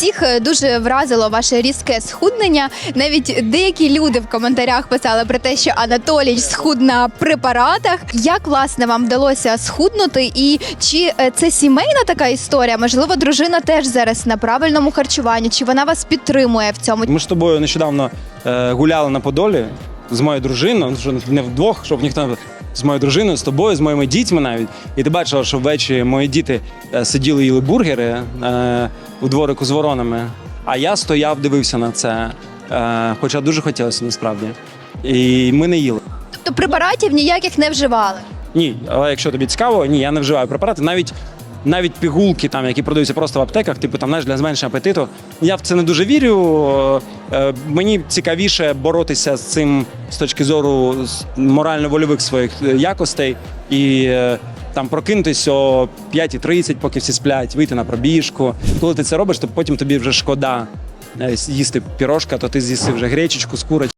всіх е, дуже вразило ваше різке схуднення. Навіть деякі люди в коментарях писали про те, що Анатолій схуд на препаратах. Як власне вам вдалося схуднути? І чи е, це сімейна така історія? Можливо, дружина теж зараз на правильному харчуванні? Чи вона вас підтримує в цьому? Ми з тобою нещодавно е, гуляли на Подолі з моєю дружиною, ну, що не вдвох, щоб ніхто не з моєю дружиною, з тобою, з моїми дітьми навіть. І ти бачила, що ввечері мої діти е, сиділи їли бургери е, у дворику з воронами. А я стояв, дивився на це. Е, хоча дуже хотілося насправді. І ми не їли. Тобто препаратів ніяких не вживали. Ні, але якщо тобі цікаво, ні, я не вживаю препарати. Навіть навіть пігулки, там, які продаються просто в аптеках, типу там знаєш, для зменшення апетиту. Я в це не дуже вірю. Е, мені цікавіше боротися з цим з точки зору морально-вольових своїх е, якостей і. е, Там прокинутись о 5.30, поки всі сплять, вийти на пробіжку. Коли ти це робиш, то потім тобі вже шкода їсти пірожка, то ти з'їси вже гречечку з курочкою.